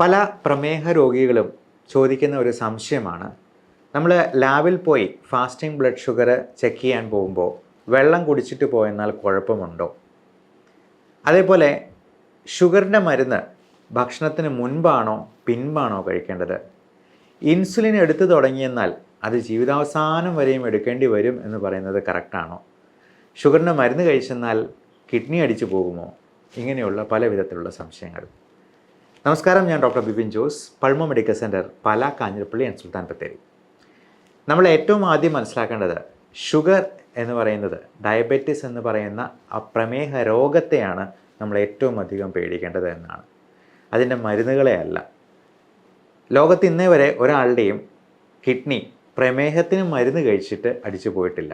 പല പ്രമേഹ രോഗികളും ചോദിക്കുന്ന ഒരു സംശയമാണ്. നമ്മൾ ലാബിൽ പോയി ഫാസ്റ്റിംഗ് ബ്ലഡ് ഷുഗർ ചെക്ക് ചെയ്യാൻ പോകുമ്പോൾ വെള്ളം കുടിച്ചിട്ട് പോയെന്നാൽ കുഴപ്പമുണ്ടോ? അതേപോലെ ഷുഗറിന്റെ മരുന്ന് ഭക്ഷണത്തിന് മുൻപാണോ പിൻപാണോ കഴിക്കേണ്ടത്? ഇൻസുലിൻ എടുത്തു തുടങ്ങിയെന്നാൽ അത് ജീവിതാവസാനം വരെയും എടുക്കേണ്ടി വരും എന്ന് പറയുന്നത് കറക്റ്റാണോ? ഷുഗറിന്റെ മരുന്ന് കഴിച്ചെന്നാൽ കിഡ്നി അടിച്ചു പോകുമോ? ഇങ്ങനെയുള്ള പല വിധത്തിലുള്ള സംശയങ്ങൾ. നമസ്കാരം ഞാൻ doctor Bipin Jose പൾമ medical centre Pala Kanjirappally and Sultan Bathery. നമ്മൾ ഏറ്റവും ആദ്യം മനസ്സിലാക്കേണ്ടത് ഷുഗർ എന്ന് പറയുന്നത് ഡയബറ്റിസ് എന്ന് പറയുന്ന ആ പ്രമേഹ രോഗത്തെയാണ് നമ്മൾ ഏറ്റവും അധികം പേടിക്കേണ്ടത് എന്നാണ്. അതിന്റെ മരുന്നുകളെ അല്ല. ലോകത്ത് ഇന്നേ വരെ ഒരാളുടെയും കിഡ്നി പ്രമേഹത്തിന് മരുന്ന് കഴിച്ചിട്ട് അടിച്ചു പോയിട്ടില്ല.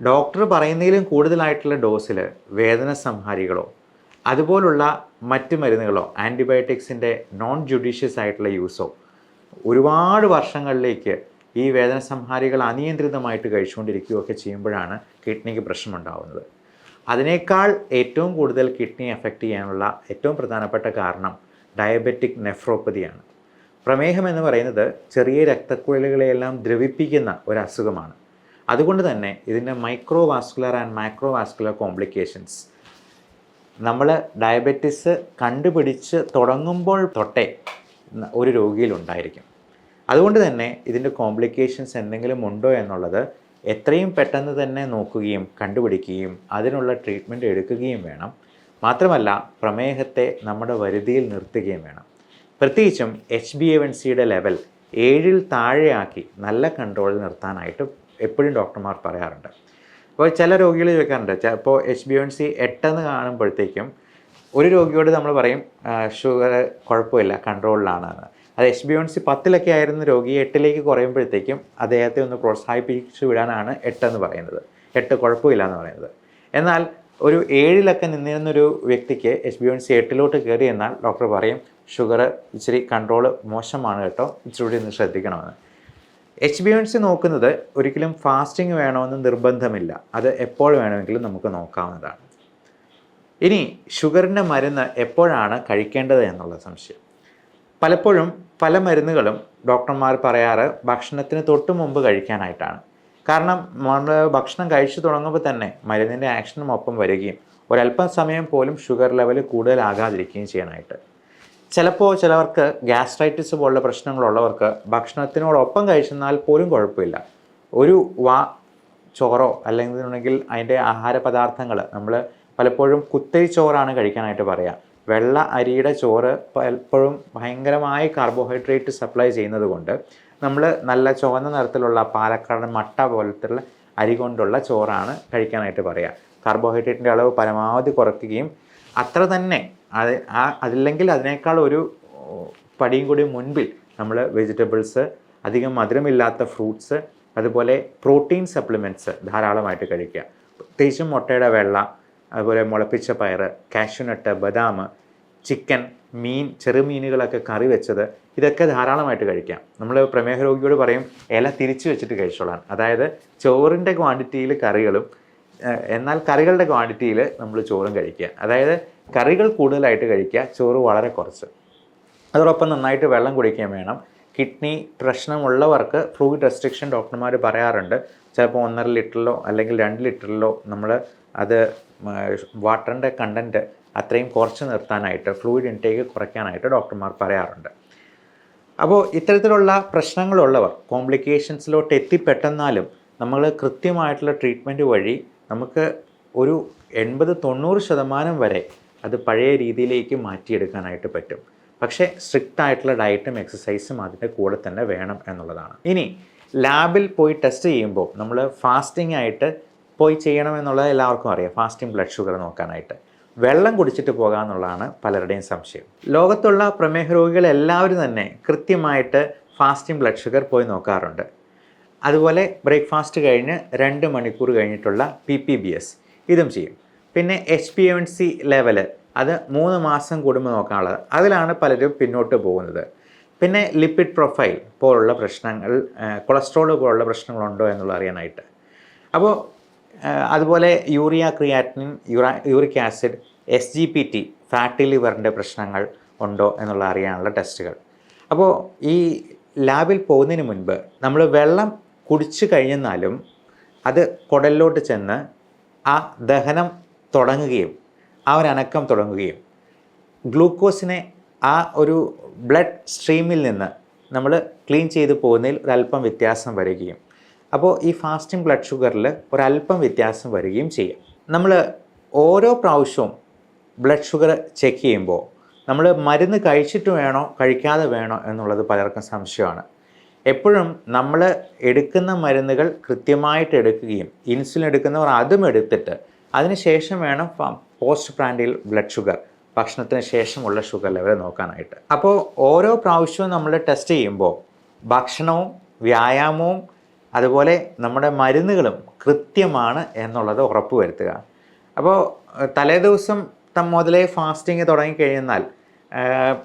ഡോക്ടർ പറയുന്നതിലും കൂടുതലായിട്ടുള്ള ഡോസിൽ വേദന സംഹാരികളോ അതുപോലുള്ള മറ്റ് മരുന്നുകളോ ആന്റിബയോട്ടിക്സിന്റെ നോൺ ജുഡീഷ്യസ് ആയിട്ടുള്ള യൂസോ ഒരുപാട് വർഷങ്ങളിലേക്ക് ഈ വേദന സംഹാരികൾ അനിയന്ത്രിതമായിട്ട് കഴിച്ചുകൊണ്ടിരിക്കുകയൊക്കെ ചെയ്യുമ്പോഴാണ് കിഡ്നിക്ക് പ്രശ്നമുണ്ടാകുന്നത് അതിനേക്കാൾ ഏറ്റവും കൂടുതൽ കിഡ്നി എഫക്റ്റ് ചെയ്യാനുള്ള ഏറ്റവും പ്രധാനപ്പെട്ട കാരണം ഡയബറ്റിക് നെഫ്രോപ്പതിയാണ് പ്രമേഹം എന്ന് പറയുന്നത് ചെറിയ രക്തക്കുഴലുകളെയെല്ലാം ദ്രവിപ്പിക്കുന്ന ഒരു അസുഖമാണ്. അതുകൊണ്ട് തന്നെ ഇതിന്റെ മൈക്രോവാസ്കുലർ ആൻഡ് മൈക്രോവാസ്കുലർ കോംപ്ലിക്കേഷൻസ് നമ്മൾ ഡയബറ്റിസ് കണ്ടുപിടിച്ച് തുടങ്ങുമ്പോൾ തൊട്ടേ ഒരു രോഗിയിൽ ഉണ്ടായിരിക്കും അതുകൊണ്ട് തന്നെ ഇതിന്റെ കോംപ്ലിക്കേഷൻസ് എന്തെങ്കിലും ഉണ്ടോ എന്നുള്ളത് എത്രയും പെട്ടെന്ന് തന്നെ നോക്കുകയും കണ്ടുപിടിക്കുകയും അതിനുള്ള ട്രീറ്റ്മെന്റ് എടുക്കുകയും വേണം. മാത്രമല്ല പ്രമേഹത്തെ നമ്മുടെ വരുതിയിൽ നിർത്തുകയും വേണം. പ്രത്യേകിച്ചും എച്ച് ബി എ വൺ സിയുടെ ലെവൽ ഏഴിൽ താഴെയാക്കി നല്ല കൺട്രോളിൽ നിർത്താനായിട്ട് എപ്പോഴും ഡോക്ടർമാർ പറയാറുണ്ട്. അപ്പോൾ ചില രോഗികൾ ചോദിക്കാറുണ്ട്. ഇപ്പോൾ എച്ച് ബി എൻ സി എട്ടെന്ന് കാണുമ്പോഴത്തേക്കും ഒരു രോഗിയോട് നമ്മൾ പറയും ഷുഗർ കുഴപ്പമില്ല കൺട്രോളിലാണ് അത് എച്ച് ബി എൻ സി പത്തിലൊക്കെ ആയിരുന്ന രോഗി എട്ടിലേക്ക് കുറയുമ്പോഴത്തേക്കും അദ്ദേഹത്തെ ഒന്ന് പ്രോത്സാഹിപ്പിച്ചു വിടാനാണ് എട്ടെന്ന് പറയുന്നത്. എട്ട് കുഴപ്പമില്ല എന്ന് പറയുന്നത്. എന്നാൽ ഒരു ഏഴിലൊക്കെ നിന്നിരുന്നൊരു വ്യക്തിക്ക് എച്ച് ബി എൻ സി എട്ടിലോട്ട് കയറി എന്നാൽ ഡോക്ടർ പറയും ഷുഗർ ഇച്ചിരി കൺട്രോൾ മോശമാണ് കേട്ടോ ഇച്ചിരി കൂടി ഒന്ന് ശ്രദ്ധിക്കണമെന്ന്. എച്ച് ബി വൺ സി നോക്കുന്നത് ഒരിക്കലും ഫാസ്റ്റിംഗ് വേണമെന്ന് നിർബന്ധമില്ല. അത് എപ്പോൾ വേണമെങ്കിലും നമുക്ക് നോക്കാവുന്നതാണ്. ഇനി ഷുഗറിന്റെ മരുന്ന് എപ്പോഴാണ് കഴിക്കേണ്ടത് എന്നുള്ള സംശയം. പലപ്പോഴും പല മരുന്നുകളും ഡോക്ടർമാർ പറയാറ് ഭക്ഷണത്തിന് തൊട്ട് മുമ്പ് കഴിക്കാനായിട്ടാണ്. കാരണം നമ്മൾ ഭക്ഷണം കഴിച്ചു തുടങ്ങുമ്പോൾ തന്നെ മരുന്നിന്റെ ആക്ഷനും ഒപ്പം വരികയും ഒരല്പം സമയം പോലും ഷുഗർ ലെവൽ കൂടുതലാകാതിരിക്കുകയും ചെയ്യാനായിട്ട് ചിലപ്പോൾ ചിലവർക്ക് ഗ്യാസ്ട്രൈറ്റിസ് പോലുള്ള പ്രശ്നങ്ങളുള്ളവർക്ക് ഭക്ഷണത്തിനോടൊപ്പം കഴിച്ചെന്നാൽ പോലും കുഴപ്പമില്ല. ഒരു വാ ചോറോ അല്ലെങ്കിൽ അതിന്റെ ആഹാര പദാർത്ഥങ്ങൾ നമ്മൾ പലപ്പോഴും കുത്തരി ചോറാണ് കഴിക്കാനായിട്ട് പറയുക വെള്ള അരിയുടെ ചോറ് പലപ്പോഴും ഭയങ്കരമായി കാർബോഹൈഡ്രേറ്റ് സപ്ലൈ ചെയ്യുന്നത് കൊണ്ട് നമ്മൾ നല്ല ചുവന്ന നിറത്തിലുള്ള പാലക്കാടൻ മട്ട പോലത്തുള്ള അരി കൊണ്ടുള്ള ചോറാണ് കഴിക്കാനായിട്ട് പറയുക കാർബോഹൈഡ്രേറ്റിന്റെ അളവ് പരമാവധി കുറയ്ക്കുകയും അത്ര തന്നെ അത് ആ അതില്ലെങ്കിൽ അതിനേക്കാൾ ഒരു പടിയും കൂടി മുൻപിൽ നമ്മൾ വെജിറ്റബിൾസ് അധികം മധുരമില്ലാത്ത ഫ്രൂട്ട്സ് അതുപോലെ പ്രോട്ടീൻ സപ്ലിമെന്റ്സ് ധാരാളമായിട്ട് കഴിക്കുക. പ്രത്യേകിച്ചും മുട്ടയുടെ വെള്ള അതുപോലെ മുളപ്പിച്ച പയർ കാഷ്യൂനട്ട് ബദാം ചിക്കൻ മീൻ ചെറുമീനുകളൊക്കെ കറി വെച്ചത് ഇതൊക്കെ ധാരാളമായിട്ട് കഴിക്കാം. നമ്മൾ പ്രമേഹ രോഗിയോട് പറയും ഇല തിരിച്ചു വെച്ചിട്ട് കഴിച്ചോളാൻ അതായത് ചോറിന്റെ ക്വാണ്ടിറ്റിയിൽ കറികളും എന്നാൽ കറികളുടെ ക്വാണ്ടിറ്റിയിൽ നമ്മൾ ചോറും കഴിക്കുക. അതായത് കറികൾ കൂടുതലായിട്ട് കഴിക്കുക ചോറ് വളരെ കുറച്ച്. അതോടൊപ്പം നന്നായിട്ട് വെള്ളം കുടിക്കുകയും വേണം. കിഡ്നി പ്രശ്നമുള്ളവർക്ക് ഫ്ലൂയിഡ് റെസ്ട്രിക്ഷൻ ഡോക്ടർമാർ പറയാറുണ്ട്. ചിലപ്പോൾ ഒന്നര ലിറ്ററിലോ അല്ലെങ്കിൽ രണ്ട് ലിറ്ററിലോ നമ്മൾ അത് വാട്ടറിന്റെ കണ്ടന്റ് അത്രയും കുറച്ച് നിർത്താനായിട്ട് ഫ്ലൂയിഡ് ഇൻടേക്ക് കുറയ്ക്കാനായിട്ട് ഡോക്ടർമാർ പറയാറുണ്ട്. അപ്പോൾ ഇത്തരത്തിലുള്ള പ്രശ്നങ്ങളുള്ളവർ കോംപ്ലിക്കേഷൻസിലോട്ട് എത്തിപ്പെട്ടെന്നാലും നമ്മൾ കൃത്യമായിട്ടുള്ള ട്രീറ്റ്മെന്റ് വഴി നമുക്ക് ഒരു എൺപത് തൊണ്ണൂറ് ശതമാനം വരെ അത് പഴയ രീതിയിലേക്ക് മാറ്റിയെടുക്കാനായിട്ട് പറ്റും. പക്ഷേ സ്ട്രിക്റ്റ് ആയിട്ടുള്ള ഡയറ്റും എക്സസൈസും അതിന്റെ കൂടെ തന്നെ വേണം എന്നുള്ളതാണ്. ഇനി ലാബിൽ പോയി ടെസ്റ്റ് ചെയ്യുമ്പോൾ നമ്മൾ ഫാസ്റ്റിംഗ് ആയിട്ട് പോയി ചെയ്യണം എന്നുള്ളത് എല്ലാവർക്കും അറിയാം. ഫാസ്റ്റിംഗ് ബ്ലഡ് ഷുഗർ നോക്കാനായിട്ട്. വെള്ളം കുടിച്ചിട്ട് പോകാമെന്നുള്ളതാണ് പലരുടെയും സംശയം. ലോകത്തുള്ള പ്രമേഹ രോഗികൾ എല്ലാവരും തന്നെ കൃത്യമായിട്ട് ഫാസ്റ്റിംഗ് ബ്ലഡ് ഷുഗർ പോയി നോക്കാറുണ്ട്. അതുപോലെ ബ്രേക്ക്ഫാസ്റ്റ് കഴിഞ്ഞ് രണ്ട് മണിക്കൂർ കഴിഞ്ഞിട്ടുള്ള പി പി ബി എസ് ഇതും ചെയ്യും. പിന്നെ H P N C level അത് മൂന്ന് മാസം കൂടുമ്പോൾ നോക്കാനുള്ളത്. അതിലാണ് പലരും പിന്നോട്ട് പോകുന്നത്. പിന്നെ ലിപ്പിഡ് പ്രൊഫൈൽ പോലുള്ള പ്രശ്നങ്ങൾ കൊളസ്ട്രോൾ പോലുള്ള പ്രശ്നങ്ങളുണ്ടോ എന്നുള്ള അറിയാനായിട്ട്. അപ്പോൾ അതുപോലെ urea creatine യൂറ uric acid S G P T fatty ലിവറിന്റെ പ്രശ്നങ്ങൾ ഉണ്ടോ എന്നുള്ള അറിയാനുള്ള ടെസ്റ്റുകൾ. അപ്പോൾ ഈ ലാബിൽ പോകുന്നതിന് മുൻപ് നമ്മൾ വെള്ളം കുടിച്ചു കഴിഞ്ഞെന്നാലും അത് കുടലിലോട്ട് ചെന്ന് ആ ദഹനം തുടങ്ങുകയും ആ ഒരു അനക്കം തുടങ്ങുകയും. ഗ്ലൂക്കോസിനെ ആ ഒരു ബ്ലഡ് സ്ട്രീമിൽ നിന്ന് നമ്മൾ ക്ലീൻ ചെയ്ത് പോകുന്നതിൽ ഒരല്പം വ്യത്യാസം വരികയും അപ്പോൾ ഈ ഫാസ്റ്റിംഗ് ബ്ലഡ് ഷുഗറിൽ ഒരല്പം വ്യത്യാസം വരികയും ചെയ്യും. നമ്മൾ ഓരോ പ്രാവശ്യവും ബ്ലഡ് ഷുഗർ ചെക്ക് ചെയ്യുമ്പോൾ നമ്മൾ മരുന്ന് കഴിച്ചിട്ട് വേണോ കഴിക്കാതെ വേണോ എന്നുള്ളത് പലർക്കും സംശയമാണ്. എപ്പോഴും നമ്മൾ എടുക്കുന്ന മരുന്നുകൾ കൃത്യമായിട്ട് എടുക്കുകയും ഇൻസുലിൻ എടുക്കുന്നവർ അതും എടുത്തിട്ട് അതിനുശേഷം വേണം പോസ്റ്റ് പ്രാൻഡിൽ ബ്ലഡ് ഷുഗർ ഭക്ഷണത്തിന് ശേഷമുള്ള ഷുഗർ ലെവൽ നോക്കാനായിട്ട്. അപ്പോൾ ഓരോ പ്രാവശ്യവും നമ്മൾ ടെസ്റ്റ് ചെയ്യുമ്പോൾ ഭക്ഷണവും വ്യായാമവും അതുപോലെ നമ്മുടെ മരുന്നുകളും കൃത്യമാണ് എന്നുള്ളത് ഉറപ്പ് വരുത്തുക. അപ്പോൾ തലേദിവസം മുതലേ ഫാസ്റ്റിംഗ് തുടങ്ങിക്കഴിഞ്ഞാൽ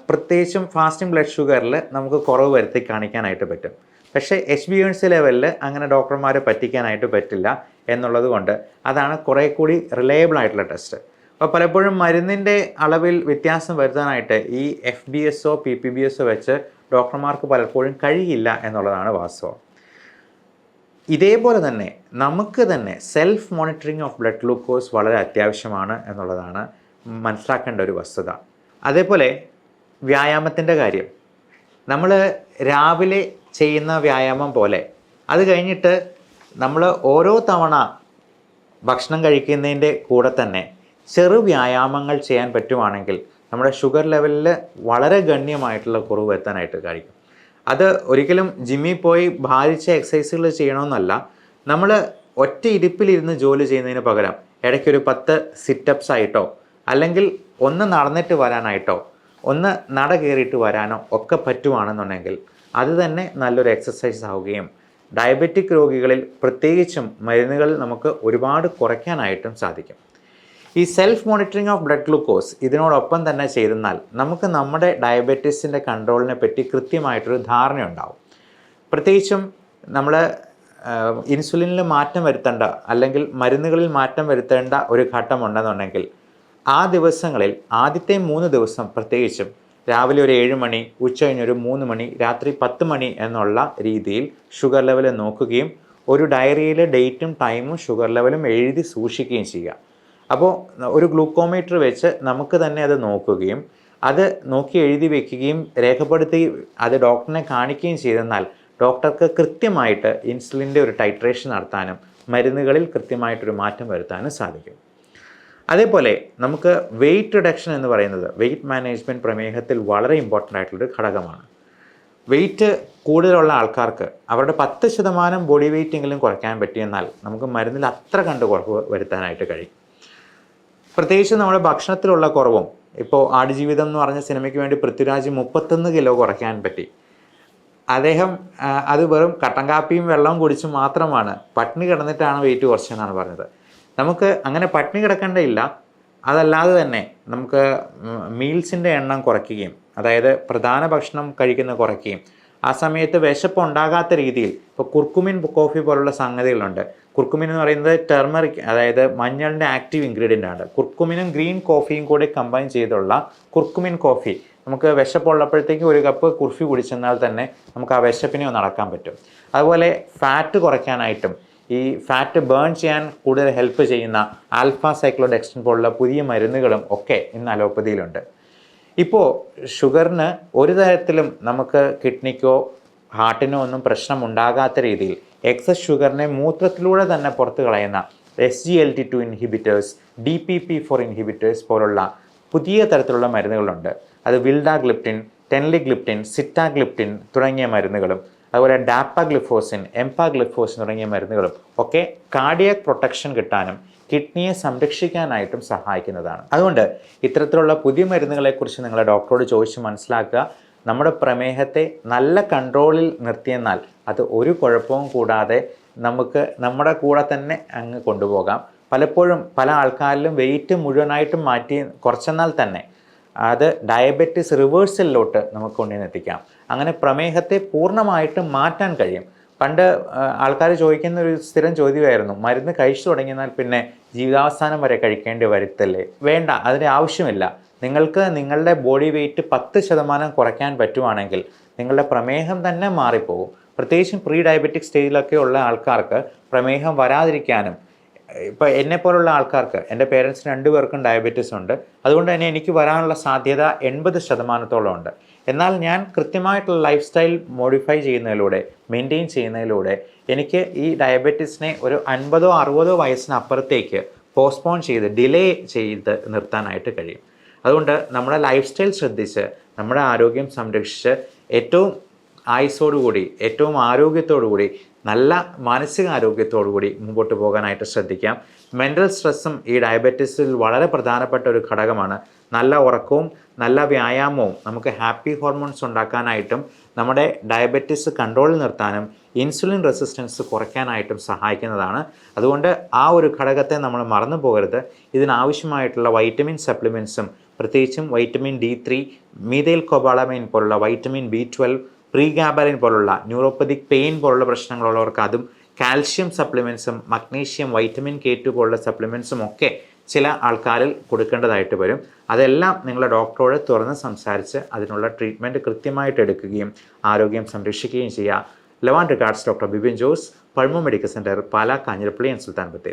പ്രത്യേകിച്ചും ഫാസ്റ്റിംഗ് ബ്ലഡ് ഷുഗറിൽ നമുക്ക് കുറവ് വരുത്തി കാണിക്കാനായിട്ട് പറ്റും. പക്ഷേ എച്ച് ബി ലെവലിൽ അങ്ങനെ ഡോക്ടർമാരെ പറ്റിക്കാനായിട്ട് പറ്റില്ല. എന്നുള്ളത് കൊണ്ട് അതാണ് കുറേ കൂടി റിലയബിൾ ആയിട്ടുള്ള ടെസ്റ്റ് അപ്പോൾ പലപ്പോഴും മരുന്നിന്റെ അളവിൽ വ്യത്യാസം വരുത്താനായിട്ട് ഈ F B S O P P B S O വെച്ച് ഡോക്ടർമാർക്ക് പലപ്പോഴും കഴിയില്ല എന്നുള്ളതാണ് വാസ്തവം. ഇതേപോലെ തന്നെ നമുക്ക് തന്നെ self monitoring of blood glucose വളരെ അത്യാവശ്യമാണ് എന്നുള്ളതാണ് മനസ്സിലാക്കേണ്ട ഒരു വസ്തുത. അതേപോലെ വ്യായാമത്തിന്റെ കാര്യം. നമ്മൾ രാവിലെ ചെയ്യുന്ന വ്യായാമം പോലെ അത് കഴിഞ്ഞിട്ട് നമ്മൾ ഓരോ തവണ ഭക്ഷണം കഴിക്കുന്നതിന്റെ കൂടെ തന്നെ ചെറു വ്യായാമങ്ങൾ ചെയ്യാൻ പറ്റുവാണെങ്കിൽ നമ്മുടെ ഷുഗർ ലെവലിൽ വളരെ ഗണ്യമായിട്ടുള്ള കുറവ് വരുത്താനായിട്ട് കഴിക്കും അത് ഒരിക്കലും ജിമ്മിൽ പോയി ഭാരിച്ച എക്സസൈസുകൾ ചെയ്യണമെന്നല്ല നമ്മൾ ഒറ്റ ഇരിപ്പിലിരുന്ന് ജോലി ചെയ്യുന്നതിന് പകരം ഇടയ്ക്കൊരു പത്ത് സിറ്റപ്സ് ആയിട്ടോ അല്ലെങ്കിൽ ഒന്ന് നടന്നിട്ട് വരാനായിട്ടോ ഒന്ന് നട കയറിയിട്ട് വരാനോ ഒക്കെ പറ്റുവാണെന്നുണ്ടെങ്കിൽ അത് തന്നെ നല്ലൊരു എക്സസൈസ് ആവുകയും ഡയബറ്റിക് രോഗികളിൽ പ്രത്യേകിച്ചും മരുന്നുകൾ നമുക്ക് ഒരുപാട് കുറയ്ക്കാനായിട്ടും സാധിക്കും. ഈ self monitoring of blood glucose ഇതിനോടൊപ്പം തന്നെ ചെയ്തെന്നാൽ നമുക്ക് നമ്മുടെ ഡയബറ്റീസിന്റെ കൺട്രോളിനെ പറ്റി കൃത്യമായിട്ടൊരു ധാരണയുണ്ടാവും പ്രത്യേകിച്ചും നമ്മൾ ഇൻസുലിനിൽ മാറ്റം വരുത്തേണ്ട അല്ലെങ്കിൽ മരുന്നുകളിൽ മാറ്റം വരുത്തേണ്ട ഒരു ഘട്ടമുണ്ടെന്നുണ്ടെങ്കിൽ ആ ദിവസങ്ങളിൽ ആദ്യത്തെ മൂന്ന് ദിവസം പ്രത്യേകിച്ചും രാവിലെ ഒരു ഏഴ് മണി ഉച്ച കഴിഞ്ഞൊരു മൂന്ന് മണി രാത്രി പത്ത് മണി എന്നുള്ള രീതിയിൽ ഷുഗർ ലെവൽ നോക്കുകയും ഒരു ഡയറിയിൽ ഡേറ്റും ടൈമും ഷുഗർ ലെവലും എഴുതി സൂക്ഷിക്കുകയും ചെയ്യുക. അപ്പോൾ ഒരു ഗ്ലൂക്കോമീറ്റർ വെച്ച് നമുക്ക് തന്നെ അത് നോക്കുകയും അത് നോക്കി എഴുതി വെക്കുകയും രേഖപ്പെടുത്തി അത് ഡോക്ടറിനെ കാണിക്കുകയും ചെയ്തെന്നാൽ ഡോക്ടർക്ക് കൃത്യമായിട്ട് ഇൻസുലിന്റെ ഒരു ടൈട്രേഷൻ നടത്താനും മരുന്നുകളിൽ കൃത്യമായിട്ടൊരു മാറ്റം വരുത്താനും സാധിക്കും. അതേപോലെ നമുക്ക് വെയിറ്റ് റിഡക്ഷൻ എന്ന് പറയുന്നത് വെയിറ്റ് മാനേജ്മെന്റ് പ്രമേഹത്തിൽ വളരെ ഇമ്പോർട്ടന്റ് ആയിട്ടുള്ളൊരു ഘടകമാണ്. വെയിറ്റ് കൂടുതലുള്ള ആൾക്കാർക്ക് അവരുടെ പത്ത് ശതമാനം ബോഡി വെയിറ്റ് എങ്കിലും കുറയ്ക്കാൻ പറ്റിയെന്നാൽ നമുക്ക് മരുന്നിൽ അത്ര കണ്ട് കുറവ് വരുത്താനായിട്ട് കഴിയും. പ്രത്യേകിച്ച് നമ്മുടെ ഭക്ഷണത്തിലുള്ള കുറവും ഇപ്പോൾ ആടുജീവിതം എന്ന് പറഞ്ഞ സിനിമയ്ക്ക് വേണ്ടി പൃഥ്വിരാജ് മുപ്പത്തൊന്ന് കിലോ കുറയ്ക്കാൻ പറ്റി. അദ്ദേഹം അത് വെറും കട്ടൻ കാപ്പിയും വെള്ളവും കുടിച്ച് മാത്രമാണ് പട്ടിണി കിടന്നിട്ടാണ് വെയിറ്റ് കുറച്ചെന്നാണ് പറഞ്ഞത്. നമുക്ക് അങ്ങനെ പട്ടിണി കിടക്കേണ്ടയില്ല അതല്ലാതെ തന്നെ നമുക്ക് മീൽസിന്റെ എണ്ണം കുറയ്ക്കുകയും അതായത് പ്രധാന ഭക്ഷണം കഴിക്കുന്ന കുറയ്ക്കുകയും. ആ സമയത്ത് വിശപ്പ് ഉണ്ടാകാത്ത രീതിയിൽ ഇപ്പോൾ കുർക്കുമിൻ കോഫി പോലുള്ള സംഗതികളുണ്ട്. കുർക്കുമിൻ എന്ന് പറയുന്നത് ടെർമറിക് അതായത് മഞ്ഞളിന്റെ ആക്റ്റീവ് ഇൻഗ്രീഡിയന്റ് ആണ്. കുർക്കുമിനും ഗ്രീൻ കോഫിയും കൂടി കമ്പൈൻ ചെയ്തുള്ള കുർക്കുമിൻ കോഫി. നമുക്ക് വിശപ്പുള്ളപ്പോഴത്തേക്ക് ഒരു കപ്പ് കുർഫി കുടിച്ചെന്നാൽ തന്നെ നമുക്ക് ആ വിശപ്പിനെ ഒന്ന് അടക്കാൻ പറ്റും. അതുപോലെ ഫാറ്റ് കുറയ്ക്കാനായിട്ടും ഈ ഫാറ്റ് ബേൺ ചെയ്യാൻ കൂടുതൽ ഹെൽപ്പ് ചെയ്യുന്ന ആൽഫ സൈക്ലോഡെക്സ്റ്റൻ പോലുള്ള പുതിയ മരുന്നുകളും ഒക്കെ ഇന്ന് അലോപ്പതിയിലുണ്ട്. ഇപ്പോൾ ഷുഗറിന് ഒരു തരത്തിലും നമുക്ക് കിഡ്നിക്കോ ഹാർട്ടിനോ ഒന്നും പ്രശ്നം ഉണ്ടാകാത്ത രീതിയിൽ എക്സസ് ഷുഗറിനെ മൂത്രത്തിലൂടെ തന്നെ പുറത്തു കളയുന്ന S G L T two inhibitors D P P four inhibitors പോലുള്ള പുതിയ തരത്തിലുള്ള മരുന്നുകളുണ്ട്. അത് വിൽഡാഗ്ലിപ്റ്റിൻ ടെൻലിഗ്ലിപ്റ്റിൻ സിറ്റാഗ്ലിപ്റ്റിൻ തുടങ്ങിയ മരുന്നുകളും അതുപോലെ ഡാപ്പാഗ്ലിഫോസിൻ എംപാഗ്ലിഫോസിൻ തുടങ്ങിയ മരുന്നുകളും ഒക്കെ കാർഡിയക് പ്രൊട്ടക്ഷൻ കിട്ടാനും കിഡ്നിയെ സംരക്ഷിക്കാനായിട്ടും സഹായിക്കുന്നതാണ്. അതുകൊണ്ട് ഇത്തരത്തിലുള്ള പുതിയ മരുന്നുകളെക്കുറിച്ച് നിങ്ങളെ ഡോക്ടറോട് ചോദിച്ച് മനസ്സിലാക്കുക. നമ്മുടെ പ്രമേഹത്തെ നല്ല കൺട്രോളിൽ നിർത്തിയെന്നാൽ അത് ഒരു കുഴപ്പവും കൂടാതെ നമുക്ക് നമ്മുടെ കൂടെ തന്നെ അങ്ങ് കൊണ്ടുപോകാം. പലപ്പോഴും പല ആൾക്കാരിലും വെയിറ്റ് മുഴുവനായിട്ടും മാറ്റി കുറച്ചെന്നാൽ തന്നെ അത് ഡയബറ്റിസ് റിവേഴ്സലിലോട്ട് നമുക്ക് കൊണ്ടുവന്ന് എത്തിക്കാം. അങ്ങനെ പ്രമേഹത്തെ പൂർണമായിട്ട് മാറ്റാൻ കഴിയും. പണ്ട് ആൾക്കാർ ചോദിക്കുന്ന ഒരു സ്ഥിരം ചോദ്യമായിരുന്നു മരുന്ന് കഴിച്ചു തുടങ്ങിയാൽ പിന്നെ ജീവിതാവസാനം വരെ കഴിക്കേണ്ടി വരുത്തല്ലേ? വേണ്ട അതിന് ആവശ്യമില്ല. നിങ്ങൾക്ക് നിങ്ങളുടെ ബോഡി വെയിറ്റ് പത്ത് ശതമാനം കുറയ്ക്കാൻ പറ്റുവാണെങ്കിൽ നിങ്ങളുടെ പ്രമേഹം തന്നെ മാറിപ്പോകും. പ്രത്യേകിച്ചും പ്രീ ഡയബറ്റിക് സ്റ്റേജിലൊക്കെ ഉള്ള ആൾക്കാർക്ക് പ്രമേഹം വരാതിരിക്കാനും ഇപ്പോൾ എന്നെ പോലുള്ള ആൾക്കാർക്ക് എന്റെ പേരൻസിന് രണ്ടുപേർക്കും ഡയബറ്റീസ് ഉണ്ട്. അതുകൊണ്ട് തന്നെ എനിക്ക് വരാനുള്ള സാധ്യത എൺപത് ശതമാനത്തോളം ഉണ്ട്. എന്നാൽ ഞാൻ കൃത്യമായിട്ടുള്ള ലൈഫ് സ്റ്റൈൽ മോഡിഫൈ ചെയ്യുന്നതിലൂടെ മെയിന്റെയിൻ ചെയ്യുന്നതിലൂടെ എനിക്ക് ഈ ഡയബറ്റീസിനെ ഒരു അൻപതോ അറുപതോ വയസ്സിനപ്പുറത്തേക്ക് പോസ്റ്റ്പോൺ ചെയ്ത് ഡിലേ ചെയ്ത് നിർത്താനായിട്ട് കഴിയും. അതുകൊണ്ട് നമ്മുടെ ലൈഫ് സ്റ്റൈൽ ശ്രദ്ധിച്ച് നമ്മുടെ ആരോഗ്യം സംരക്ഷിച്ച് ഏറ്റവും ആയുസോടുകൂടി ഏറ്റവും ആരോഗ്യത്തോടുകൂടി നല്ല മാനസികാരോഗ്യത്തോടുകൂടി മുമ്പോട്ട് പോകാനായിട്ട് ശ്രദ്ധിക്കാം. മെന്റൽ സ്ട്രെസ്സും ഈ ഡയബറ്റീസിൽ വളരെ പ്രധാനപ്പെട്ട ഒരു ഘടകമാണ്. നല്ല ഉറക്കവും നല്ല വ്യായാമവും നമുക്ക് ഹാപ്പി ഹോർമോൺസ് ഉണ്ടാക്കാനായിട്ടും നമ്മുടെ ഡയബറ്റീസ് കൺട്രോളിൽ നിർത്താനും ഇൻസുലിൻ റെസിസ്റ്റൻസ് കുറയ്ക്കാനായിട്ടും സഹായിക്കുന്നതാണ്. അതുകൊണ്ട് ആ ഒരു ഘടകത്തെ നമ്മൾ മറന്നു പോകരുത്. ഇതിനാവശ്യമായിട്ടുള്ള വൈറ്റമിൻ സപ്ലിമെൻസും പ്രത്യേകിച്ചും വൈറ്റമിൻ ഡി ത്രീ മീതയിൽ കൊബാളമൈൻ പോലുള്ള വൈറ്റമിൻ ബി ട്വൽവ് പ്രീഗാബലിൻ പോലുള്ള ന്യൂറോപ്പതിക് പെയിൻ പോലുള്ള പ്രശ്നങ്ങളുള്ളവർക്ക് അതും കാൽഷ്യം സപ്ലിമെൻസും മഗ്നീഷ്യം വൈറ്റമിൻ കെ ടു പോലുള്ള സപ്ലിമെൻസും ഒക്കെ ചില ആൾക്കാരിൽ കൊടുക്കേണ്ടതായിട്ട് വരും. അതെല്ലാം നിങ്ങളുടെ ഡോക്ടറോട് തുറന്ന് സംസാരിച്ച് അതിനുള്ള ട്രീറ്റ്മെന്റ് കൃത്യമായിട്ട് എടുക്കുകയും ആരോഗ്യം സംരക്ഷിക്കുകയും ചെയ്യുക. ലവാൻ regards doctor Bibin Jose Pazhama medical centre Pala Kanjirappally and Sultan Bathery